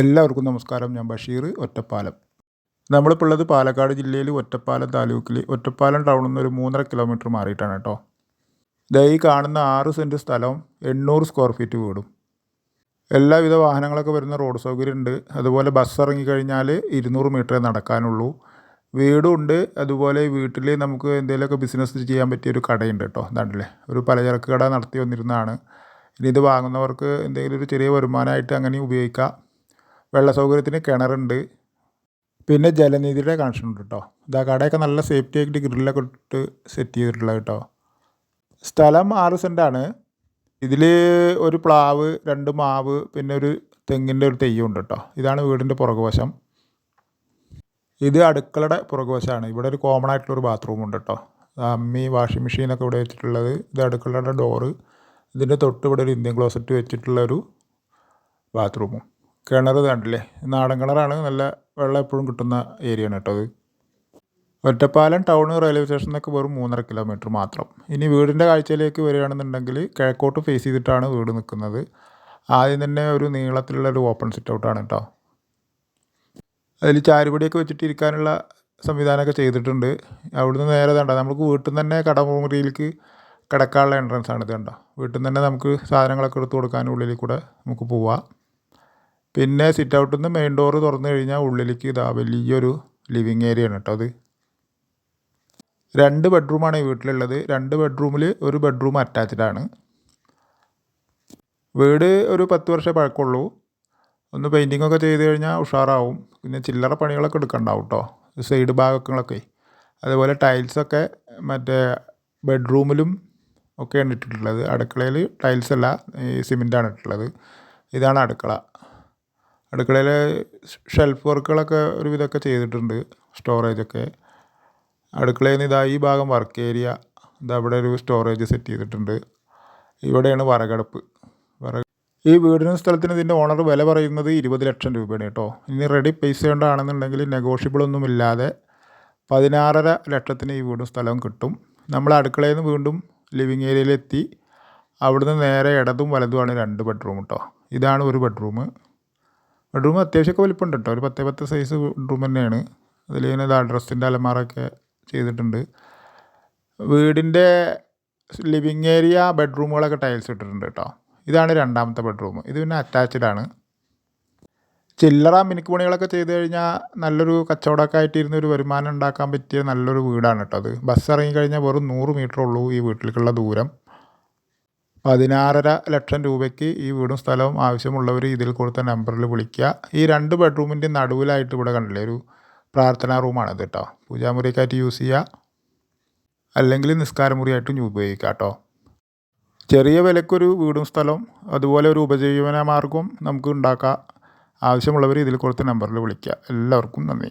എല്ലാവർക്കും നമസ്കാരം. ഞാൻ ബഷീർ ഒറ്റപ്പാലം. നമ്മളിപ്പോൾ ഉള്ളത് പാലക്കാട് ജില്ലയിൽ ഒറ്റപ്പാലം താലൂക്കിൽ. ഒറ്റപ്പാലം ടൗണിൽ നിന്ന് ഒരു മൂന്നര കിലോമീറ്റർ മാറിയിട്ടാണ് കേട്ടോ. ദേ ഈ കാണുന്ന ആറ് സെന്റ് സ്ഥലം എണ്ണൂറ് സ്ക്വയർ ഫീറ്റ് വീടും. എല്ലാവിധ വാഹനങ്ങളൊക്കെ വരുന്ന റോഡ് സൗകര്യം ഉണ്ട് അതുപോലെ ബസ് ഇറങ്ങിക്കഴിഞ്ഞാൽ ഇരുന്നൂറ് മീറ്ററേ നടക്കാനുള്ളൂ. വീടും ഉണ്ട്. അതുപോലെ വീട്ടിൽ നമുക്ക് എന്തെങ്കിലുമൊക്കെ ബിസിനസ് ചെയ്യാൻ പറ്റിയ ഒരു കടയുണ്ട് കേട്ടോ. എന്താണ്ടല്ലേ ഒരു പലചരക്ക് കട നടത്തി വന്നിരുന്നതാണ്. ഇനി ഇത് വാങ്ങുന്നവർക്ക് എന്തെങ്കിലും ഒരു ചെറിയ വരുമാനമായിട്ട് അങ്ങനെ ഉപയോഗിക്കാം. വെള്ള സൗകര്യത്തിന് കിണറുണ്ട്. പിന്നെ ജലനിധിയുടെ കണക്ഷൻ ഉണ്ട് കേട്ടോ ഇതാ കടയൊക്കെ നല്ല സേഫ്റ്റി ആയിട്ട് ഗ്രില്ലൊക്കെ ഇട്ട് സെറ്റ് ചെയ്തിട്ടുള്ളത് കേട്ടോ സ്ഥലം ആറ് സെന്റാണ് ഇതിൽ ഒരു പ്ലാവ് രണ്ട് മാവ് പിന്നെ ഒരു തെങ്ങിന്റെ ഒരു തെയ്യം ഉണ്ട് കേട്ടോ ഇതാണ് വീടിന്റെ പുറകുവശം. ഇത് അടുക്കളയുടെ പുറകുവശമാണ്. ഇവിടെ ഒരു കോമൺ ആയിട്ടുള്ളൊരു ബാത്റൂം ഉണ്ട് കേട്ടോ അമ്മി വാഷിംഗ് മെഷീനൊക്കെ ഇവിടെ വെച്ചിട്ടുള്ളത്. ഇത് അടുക്കളയുടെ ഡോറ് ഇതിന്റെ തൊട്ട് ഇവിടെ ഒരു ഇന്ത്യൻ ക്ലോസറ്റ് വെച്ചിട്ടുള്ളൊരു ബാത്റൂമും കിണർ കണ്ടില്ലേ? നാടൻ കിണറാണ്. നല്ല വെള്ളം എപ്പോഴും കിട്ടുന്ന ഏരിയയാണ് കേട്ടോ അത്. ഒറ്റപ്പാലം ടൗൺ റെയിൽവേ സ്റ്റേഷൻ എന്നൊക്കെ വെറും മൂന്നര കിലോമീറ്റർ മാത്രം. ഇനി വീടിന്റെ കാഴ്ചയിലേക്ക് വരികയാണെന്നുണ്ടെങ്കിൽ കിഴക്കോട്ട് ഫേസ് ചെയ്തിട്ടാണ് വീട് നിൽക്കുന്നത്. ആദ്യം തന്നെ ഒരു നീളത്തിലുള്ള ഒരു ഓപ്പൺ സിറ്റ് ഔട്ടാണ് കേട്ടോ. അതിൽ ചാരുപടിയൊക്കെ വെച്ചിട്ട് ഇരിക്കാനുള്ള സംവിധാനമൊക്കെ ചെയ്തിട്ടുണ്ട്. അവിടുന്ന് നേരെ കണ്ടോ നമുക്ക് വീട്ടിൽ നിന്ന് തന്നെ കടമുറിയിലേക്ക് കിടക്കാനുള്ള എൻട്രൻസ് ആണ് ഇത് കണ്ടോ. വീട്ടിൽ നിന്ന് തന്നെ നമുക്ക് സാധനങ്ങളൊക്കെ എടുത്ത് കൊടുക്കാൻ ഉള്ളിൽ കൂടെ നമുക്ക് പോവാം. പിന്നെ സിറ്റ് ഔട്ടിൽ നിന്ന് മെയിൻ ഡോറ് തുറന്നു കഴിഞ്ഞാൽ ഉള്ളിലേക്ക് ഇതാ വലിയൊരു ലിവിങ് ഏരിയ ആണ് കേട്ടോ അത്. രണ്ട് ബെഡ്റൂമാണ് ഈ വീട്ടിലുള്ളത്. രണ്ട് ബെഡ്റൂമിൽ ഒരു ബെഡ്റൂം അറ്റാച്ച്ഡ് ആണ്. വീട് ഒരു പത്ത് വർഷം പഴക്കമുള്ളൂ ഒന്ന് പെയിന്റിംഗ് ഒക്കെ ചെയ്ത് കഴിഞ്ഞാൽ ഉഷാറാവും. പിന്നെ ചില്ലറ പണികളൊക്കെ എടുക്കണ്ടാവും കേട്ടോ സൈഡ് ഭാഗങ്ങളൊക്കെ. അതുപോലെ ടൈൽസൊക്കെ മറ്റേ ബെഡ്റൂമിലും ഒക്കെയാണ് ഇട്ടിട്ടുള്ളത്. അടുക്കളയിൽ ടൈൽസ് അല്ല സിമെന്റാണ് ഇട്ടിട്ടുള്ളത്. ഇതാണ് അടുക്കള. അടുക്കളയിലെ ഷെൽഫ് വർക്കുകളൊക്കെ ഒരു വിധമൊക്കെ ചെയ്തിട്ടുണ്ട് സ്റ്റോറേജൊക്കെ അടുക്കളയിൽ നിന്ന് ഇതാ ഈ ഭാഗം വർക്ക് ഏരിയ ഇതാ ഇവിടെ ഒരു സ്റ്റോറേജ് സെറ്റ് ചെയ്തിട്ടുണ്ട്. ഇവിടെയാണ് വരകടപ്പ് വിറക് ഈ വീടിനും സ്ഥലത്തിന് ഇതിന്റെ ഓണർ വില പറയുന്നത് ഇരുപത് ലക്ഷം രൂപയാണ് കേട്ടോ. ഇനി റെഡി പൈസ കൊണ്ടാണെന്നുണ്ടെങ്കിൽ നെഗോഷ്യബിൾ ഒന്നും ഇല്ലാതെ പതിനാറര ലക്ഷത്തിന് ഈ വീടും സ്ഥലവും കിട്ടും. നമ്മൾ അടുക്കളയിൽ നിന്ന് വീണ്ടും ലിവിങ് ഏരിയയിലെത്തി അവിടുന്ന് നേരെ ഇടതും വലതുമാണ് രണ്ട് ബെഡ്റൂം കേട്ടോ ഇതാണ് ഒരു ബെഡ്റൂം ബെഡ്റൂം അത്യാവശ്യമൊക്കെ വലിപ്പമുണ്ട് കേട്ടോ. ഒരു പത്തേ പത്ത് സൈസ് ബെഡ്റൂം തന്നെയാണ്. അതിൽ ഇങ്ങനെ ഇതാ ഡ്രസ്സിന്റെ അലമാറൊക്കെ ചെയ്തിട്ടുണ്ട്. വീടിന്റെ ലിവിങ് ഏരിയ ബെഡ്റൂമുകളൊക്കെ ടൈൽസ് ഇട്ടിട്ടുണ്ട് കേട്ടോ. ഇതാണ് രണ്ടാമത്തെ ബെഡ്റൂം ഇത് പിന്നെ അറ്റാച്ച്ഡ് ആണ്. ചില്ലറ മിനുക്ക് പണികളൊക്കെ ചെയ്ത് കഴിഞ്ഞാൽ നല്ലൊരു കച്ചവടമൊക്കെ ആയിട്ടിരുന്ന ഒരു വരുമാനം ഉണ്ടാക്കാൻ പറ്റിയ നല്ലൊരു വീടാണ് കേട്ടോ അത്. ബസ് ഇറങ്ങിക്കഴിഞ്ഞാൽ വെറും നൂറ് മീറ്റർ ഉള്ളൂ ഈ വീട്ടിലേക്കുള്ള ദൂരം. പതിനാറര ലക്ഷം രൂപയ്ക്ക് ഈ വീടും സ്ഥലവും ആവശ്യമുള്ളവർ ഇതിൽ കൊടുത്ത നമ്പറിൽ വിളിക്കുക. ഈ രണ്ട് ബെഡ്റൂമിന്റെ നടുവിലായിട്ട് ഇവിടെ കണ്ടില്ലേ ഒരു പ്രാർത്ഥനാ റൂമാണത് കേട്ടോ. പൂജാമുറിയൊക്കെയായിട്ട് യൂസ് ചെയ്യുക. അല്ലെങ്കിൽ നിസ്കാരമുറിയായിട്ടും ഉപയോഗിക്കുക കേട്ടോ. ചെറിയ വിലക്കൊരു വീടും സ്ഥലവും അതുപോലെ ഒരു ഉപജീവന മാർഗവും നമുക്ക് ഉണ്ടാക്കാം. ആവശ്യമുള്ളവർ ഇതിൽ കൊടുത്ത നമ്പറിൽ വിളിക്കുക. എല്ലാവർക്കും നന്ദി.